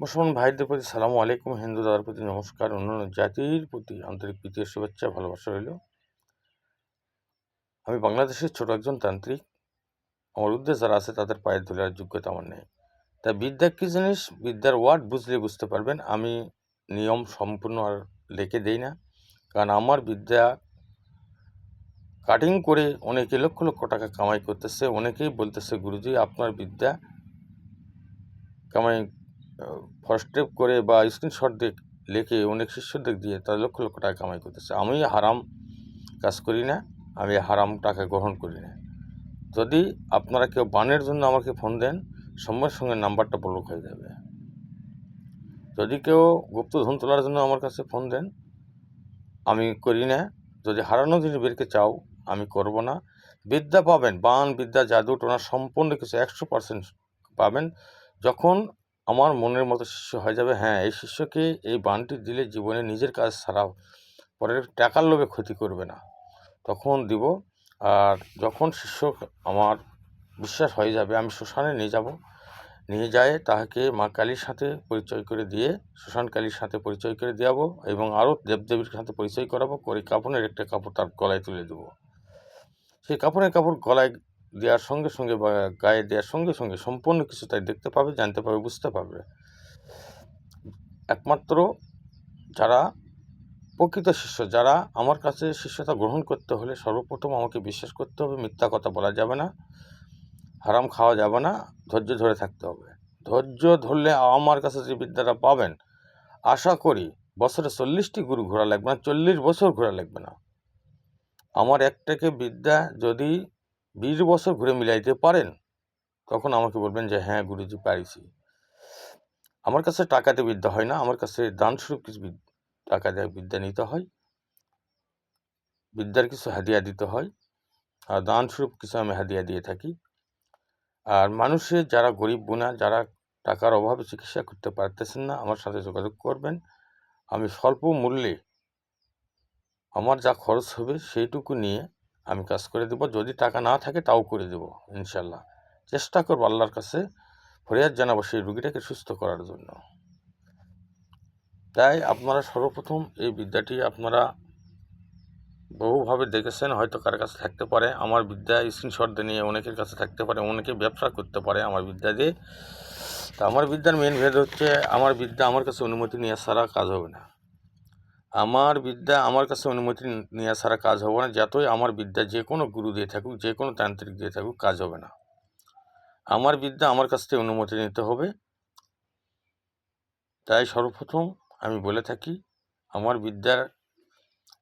মুসলমান ভাইদের প্রতি সালামু আলাইকুম। হিন্দু দাদার প্রতি নমস্কার। অন্যান্য জাতির প্রতি আন্তরিক প্রীতির শুভেচ্ছা, ভালোবাসা রইল। আমি বাংলাদেশের ছোট একজন তান্ত্রিক। আমার উদ্দেশ্য যারা আছে তাদের পায়ের ধুলার যোগ্যতা আমার নেই। তাই বিদ্যা কী জিনিস? বিদ্যার ওয়ার্ড বুঝলে বুঝতে পারবেন। আমি নিয়ম সম্পূর্ণ আর লেখে দেই না। কারণ আমার বিদ্যা কাটিং করে অনেকে লক্ষ লক্ষ টাকা কামাই করতেছে, অনেকেই বলতেছে, গুরুজি, আপনার বিদ্যা কামাই ফস্টেপ করে বা স্ক্রিনশট দিয়ে লেখে অনেক শিষ্যদের দিয়ে তারা লক্ষ লক্ষ টাকা কামাই করতেছে। আমি হারাম কাজ করি না, আমি হারাম টাকা গ্রহণ করি না। যদি আপনারা কেউ বানের জন্য আমাকে ফোন দেন সঙ্গে সঙ্গে নাম্বারটা ব্লক হয়ে যাবে। যদি কেউ গুপ্তধন তোলার জন্য আমার কাছে ফোন দেন, আমি করি না। যদি হারানো জিনিস বেরকে চাও, আমি করব না। বিদ্যা পাবেন, বান, বিদ্যা, জাদু, টোনা, সম্পূর্ণ কিছু একশো পার্সেন্ট পাবেন। যখন আমার মনের মতো শিষ্য হয়ে যাবে। হ্যাঁ এই শিষ্যকে এই বানটি দিলে জীবনে নিজের কাজ ছাড়াও পরের টাকার লোভে ক্ষতি করবে না। তখন দিব, আর যখন শিষ্য আমার বিশ্বাস হয়ে যাবে, আমি শ্মশানে নিয়ে যাব। নিয়ে যায় তাহাকে মা কালীর সাথে পরিচয় করে দিয়ে, শ্মশান কালীর সাথে পরিচয় করে দেওয়াবো এবং আরও দেবদেবীর সাথে পরিচয় করাবো, করে কাপড়ের একটা কাপড় তার গলায় তুলে দেবো। সেই কাপড়ের কাপড় গলায় দেওয়ার সঙ্গে সঙ্গে বা গায়ে দেওয়ার সঙ্গে সঙ্গে সম্পূর্ণ কিছু তাই দেখতে পাবে, জানতে পারবে বুঝতে পারবে। একমাত্র যারা প্রকৃত শিষ্য, যারা আমার কাছে শিষ্যতা গ্রহণ করতে হলে সর্বপ্রথম আমাকে বিশ্বাস করতে হবে, মিথ্যা কথা বলা যাবে না, হারাম খাওয়া যাবে না, ধৈর্য ধরে থাকতে হবে। ধৈর্য ধরলে আমার কাছে যে বিদ্যাটা পাবেন, আশা করি বছরে চল্লিশটি গুরু ঘোরা লাগবে না, চল্লিশ বছর ঘোরা লাগবে না। আমার একটাকে বিদ্যা যদি বিশ বছর ঘুরে মিলাইতে পারেন? তখন আমাকে বলবেন যে হ্যাঁ গুরুজি, পারিছি। আমার কাছে টাকাতে বিদ্যা হয় না, আমার কাছে দানস্বরূপ কিছু টাকা দিয়ে বিদ্যা নিতে হয়। বিদ্যার কিছু হাদিয়া দিতে হয়, আর দানস্বরূপ কিছু আমি হাদিয়া দিয়ে থাকি। আর মানুষের যারা গরিব গুণা, যারা টাকার অভাবে চিকিৎসা করতে পারতেছেন না, আমার সাথে যোগাযোগ করবেন। আমি স্বল্প মূল্যে আমার যা খরচ হবে সেইটুকু নিয়ে আমি কাজ করে দেব। যদি টাকা না থাকে তাও করে দেব, ইনশাল্লাহ। চেষ্টা করব আল্লাহর কাছে ফরিয়াদ জানাব সেই রুগীটাকে সুস্থ করার জন্য। তাই আপনারা সর্বপ্রথম এই বিদ্যাটি আপনারা বহুভাবে দেখেছেন, হয়তো কার কাছে থাকতে পারে। আমার বিদ্যা স্ক্রিনশট নিয়ে অনেকের কাছে থাকতে পারে, অনেকে ব্যবসা করতে পারে আমার বিদ্যা দিয়ে। তা আমার বিদ্যার মেন ভেদ হচ্ছে, আমার বিদ্যা আমার কাছে অনুমতি নিয়ে ছাড়া কাজ হবে না। আমার বিদ্যা আমার কাছে অনুমতি নিয়ে ছাড়া কাজ হবে না। যতই আমার বিদ্যা যে কোনো গুরু দিয়ে থাকুক, যে কোনো তান্ত্রিক দিয়ে থাকুক, কাজ হবে না। আমার বিদ্যা আমার কাছ থেকে অনুমতি নিতে হবে। তাই সর্বপ্রথম আমি বলে থাকি, আমার বিদ্যার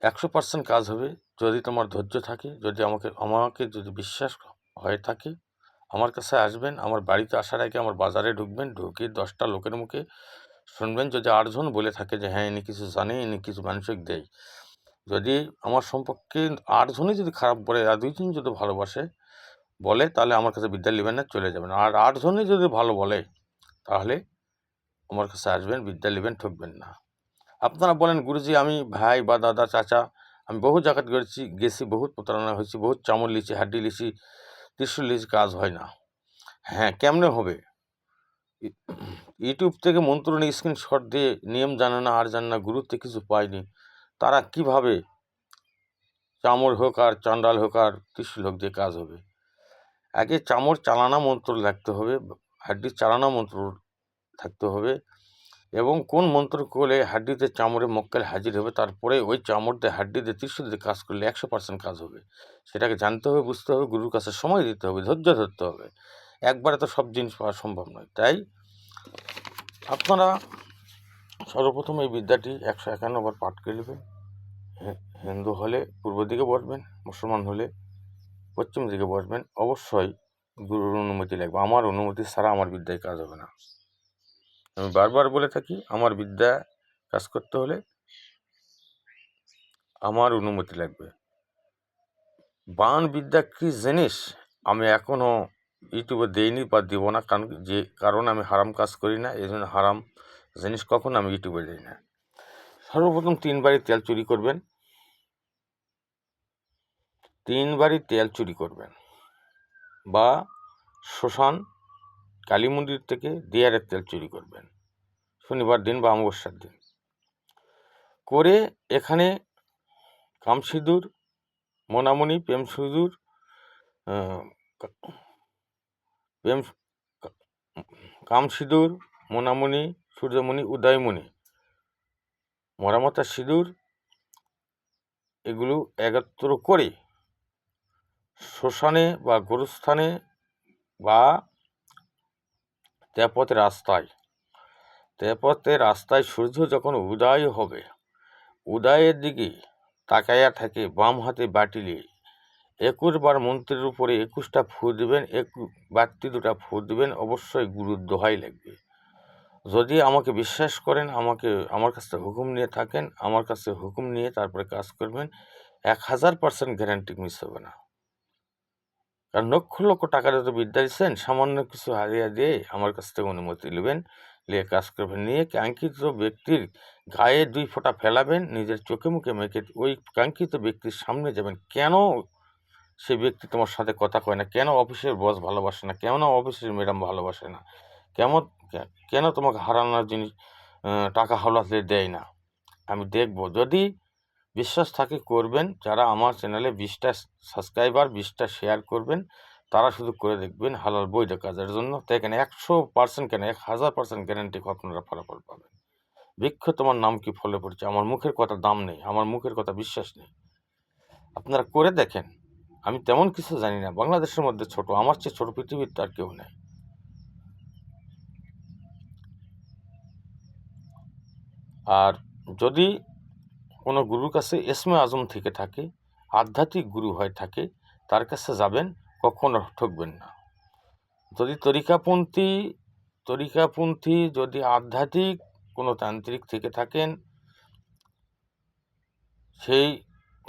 একশো পার্সেন্ট কাজ হবে। যদি তোমার ধৈর্য থাকে, যদি আমাকে আমাকে যদি বিশ্বাস হয়ে থাকে, আমার কাছে আসবেন। আমার বাড়িতে আসার আগে আমার বাজারে ঢুকবেন, ঢুকে দশটা লোকের মুখে শুনবেন, যদি আটজন বলে থাকে যে হ্যাঁ ইনি কিছু জানে, ইনি কিছু মানসিক দেয় যদি আমার সম্পর্কে আটজনই যদি খারাপ বলে, আর দুইজন যদি ভালোবাসে, বলে, তাহলে আমার কাছে বিদ্যা নেবেন না, চলে যাবেন। আর আটজনই যদি ভালো বলে, তাহলে আমার কাছে আসবেন, বিদ্যা নেবেন, ঠকবেন না। আপনারা বলেন, গুরুজি, আমি ভাই বা দাদা, চাচা, আমি বহু জায়গায় গেছি গেছি, বহুত প্রতারণা হয়েছি, বহুত চামড় লিছি, হাড্ডি লিছি, ত্রিশুল লিছি, কাজ হয় না। হ্যাঁ কেমনে হবে? ইউটিউব থেকে মন্ত্র নিয়ে স্ক্রিনশট দিয়ে নিয়ম জানে না, আর জানে না, গুরুত্বে কিছু পায়নি। তারা কীভাবে চামড় হোক আর চান্ডাল হোক আর ত্রিশুল হোক দিয়ে কাজ হবে? আগে চামড় চালানা মন্ত্র লাগতে হবে হাড্ডির চালানা মন্ত্র থাকতে হবে এবং কোন মন্ত্র করলে হাড্ডিতে চামড়ে মক্কেল হাজির হবে, তারপরে ওই চামড় দিয়ে, হাড্ডি দিয়ে ত্রিশুল দিয়ে কাজ করলে একশো পার্সেন্ট কাজ হবে। সেটাকে জানতে হবে, বুঝতে হবে, গুরুর কাছে সময় দিতে হবে, ধৈর্য ধরতে হবে। একবারে তো সব জিনিস পাওয়া সম্ভব নয়, তাই? আপনারা সর্বপ্রথম এই বিদ্যাটি একশো একান্ন বার পাঠ করে নেবেন। হিন্দু হলে পূর্ব দিকে বসবেন, মুসলমান হলে পশ্চিম দিকে বসবেন। অবশ্যই গুরুর অনুমতি লাগবে। আমার অনুমতি ছাড়া আমার বিদ্যায় কাজ হবে না। আমি বারবার বলে থাকি, আমার বিদ্যা কাজ করতে হলে আমার অনুমতি লাগবে। বান বিদ্যা কী জিনিস? আমি এখনও ইউটিউবে দেইনি বা দেবো না, কারণ যে কারণ আমি হারাম কাজ করি না, এই জন্য হারাম জিনিস কখনো আমি ইউটিউবে দিই না। সর্বপ্রথম তিনবারই তেল চুরি করবেন। তিনবারই তেল চুরি করবেন বা শ্মশান, কালী মন্দির থেকে দেয়ারের তেল চুরি করবেন, শনিবার দিন বা অমাবস্যার দিন। করে এখানে কামসিঁদুর মনামণি প্রেম সিঁদুর প্রেম কামসিঁদুর মনামণি সূর্যমণি উদয়মণি মরামতা সিঁদুর, এগুলো একত্র করে শ্মশানে বা গোরস্থানে বা তেপথের রাস্তায় তেপথের রাস্তায় সূর্য যখন উদয় হবে, উদয়ের দিকে তাকাইয়া থাকে বাম হাতে বাটিলে একুশ বার মন্ত্রের উপরে একুশটা ফু দিবেন, একু বাড়তি দুটা ফু দিবেন, অবশ্যই গুরুর দোহাই লাগবে। যদি আমাকে বিশ্বাস করেন, আমাকে, আমার কাছে হুকুম নিয়ে থাকেন, আমার কাছে হুকুম নিয়ে তারপরে কাজ করবেন, এক হাজার পার্সেন্ট গ্যারান্টি মিস হবে না। কারণ লক্ষ লক্ষ টাকার যত বিদ্যা দিচ্ছেন, সামান্য কিছু হারিয়া দিয়ে আমার কাছ থেকে অনুমতি নেবেন, নিয়ে কাজ করবেন, নিয়ে কাঙ্ক্ষিত ব্যক্তির গায়ে দুই ফোঁটা ফেলাবেন, নিজের চোখে মুখে মেখে ওই কাঙ্ক্ষিত ব্যক্তির সামনে যাবেন। কেন সে ব্যক্তি তোমার সাথে কথা কয় না। কেন অফিসের বস ভালোবাসে না? কেন অফিসের ম্যাডাম ভালোবাসে না? কেমন কেন তোমাকে হারানোর জিনিস টাকা হাওলাতে দেয় না? আমি দেখব। যদি বিশ্বাস থাকে করবেন, যারা আমার চ্যানেলে বিশটা সাবস্ক্রাইবার বিশটা শেয়ার করবেন, তারা শুধু করে দেখবেন হালাল বৈধ কাজের জন্য। তাই এখানে একশো পার্সেন্ট কেন, এক হাজার পার্সেন্ট গ্যারান্টি আপনারা ফলাফল পাবেন। বৃক্ষ তোমার নাম কি ফলে পড়ছে? আমার মুখের কথা দাম নেই, আমার মুখের কথা বিশ্বাস নেই। আপনারা করে দেখেন। আমি তেমন কিছু জানি না। বাংলাদেশের মধ্যে ছোট, আমার চেয়ে ছোট পৃথিবীর তার কেউ নেই। আর যদি কোনো গুরুর কাছে এসমে আজম থেকে থাকে, আধ্যাত্মিক গুরু হয়ে থাকে, তার কাছে যাবেন, কখনো ঠকবেন না। যদি তরিকাপন্থী তরিকাপন্থী যদি আধ্যাত্মিক কোনো তান্ত্রিক থেকে থাকেন, সেই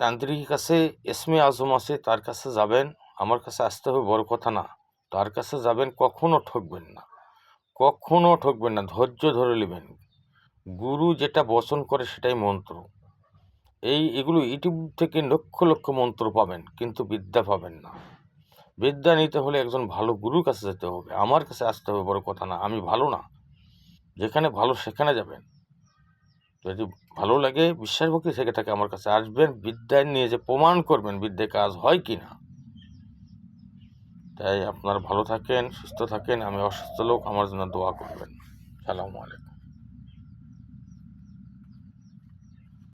তান্ত্রিকের কাছে এসমে আজম আছে, তার কাছে যাবেন। আমার কাছে আসতে হবে, বড় কথা না। তার কাছে যাবেন কখনও ঠকবেন না। কখনও ঠকবেন না, ধৈর্য ধরে নেবেন। গুরু যেটা বচন করে সেটাই মন্ত্র। এই, এগুলো ইউটিউব থেকে লক্ষ লক্ষ মন্ত্র পাবেন, কিন্তু বিদ্যা পাবেন না। বিদ্যা নিতে হলে একজন ভালো গুরুর কাছে যেতে হবে। আমার কাছে আসতে হবে, বড় কথা না। আমি ভালো না। যেখানে ভালো সেখানে যাবেন। যদি ভালো লাগে, বিশ্বাস ভক্তি থেকে থাকে আমার কাছে আসবেন, বিদ্যায় নিয়ে যে প্রমাণ করবেন বিদ্যায় কাজ হয় কি না তাই আপনার ভালো থাকেন, সুস্থ থাকেন, আমি অসুস্থ লোক, আমার জন্য দোয়া করবেন। সালামু আলাইকুম।